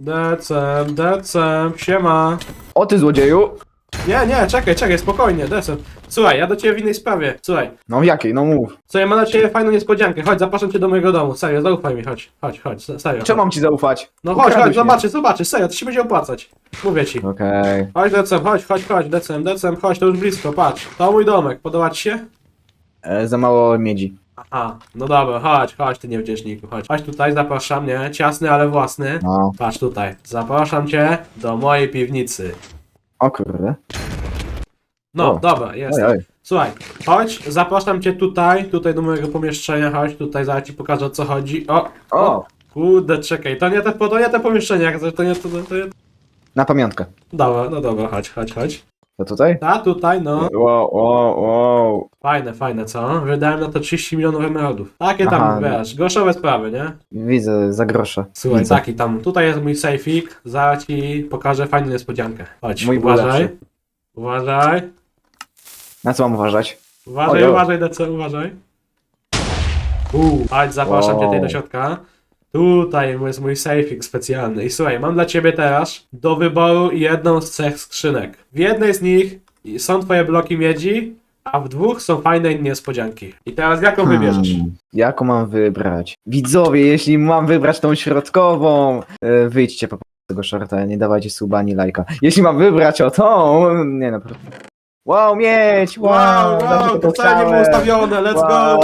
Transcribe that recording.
Decem, decem, siema. O ty złodzieju! Nie, nie, czekaj, czekaj, spokojnie, decem. Słuchaj, ja do ciebie w innej sprawie. Słuchaj, No jakiej? No mów. słuchaj, mam dla ciebie fajną niespodziankę. Chodź, zapraszam cię do mojego domu. Serio, zaufaj mi, chodź, chodź, chodź, se- serio. Czemu mam ci zaufać? No chodź, Ukradłeś chodź, mnie. zobaczysz, zobaczysz, serio, to się będzie opłacać. Mówię ci. Okej. Chodź, decem, chodź, chodź, chodź, decem, decem, chodź, to już blisko, patrz. To mój domek, podoba ci się? E, Za mało miedzi. Aha, no dobra, chodź, chodź, ty niewdzięczniku, chodź. Chodź tutaj, zapraszam, nie? Ciasny, ale własny. No. Patrz tutaj, zapraszam cię do mojej piwnicy. O kurde. No, O. dobra, jest. Słuchaj, chodź, zapraszam cię tutaj, tutaj do mojego pomieszczenia, chodź, tutaj zaraz ci pokażę o co chodzi. O, O! kurde, czekaj, to nie te, to nie te pomieszczenia, jak to nie, to, to nie... Na pamiątkę. Dobra, no dobra, chodź, chodź, chodź. To tutaj? A, tutaj, no, Wow, wow, wow. fajne, fajne, co? Wydałem na to 30 milionów emeraldów. Takie tam, Aha, wiesz, groszowe sprawy, nie? Widzę, za grosze. Słuchaj, Widzę. taki tam, tutaj jest mój sejfik, zaraz ci pokażę fajną niespodziankę. Chodź, Mój był uważaj, lepszy. uważaj, Na co mam uważać? uważaj, Oj, oj. uważaj, DC, uważaj. Uuu, chodź, zapraszam cię Wow. tutaj do środka. Tutaj jest mój sejfik specjalny. I słuchaj, mam dla ciebie teraz do wyboru jedną z trzech skrzynek. W jednej z nich są twoje bloki miedzi, a w dwóch są fajne niespodzianki. I teraz jaką wybierzesz? Hmm, jaką mam wybrać? Widzowie, jeśli mam wybrać tą środkową, e, wyjdźcie po prostu z tego shorta, nie dawajcie suba ani lajka. Jeśli mam wybrać o tą, nie no. po prostu- Wow, mieć! Wow, Wow, wow, to wcale nie było ustawione, let's Wow. go!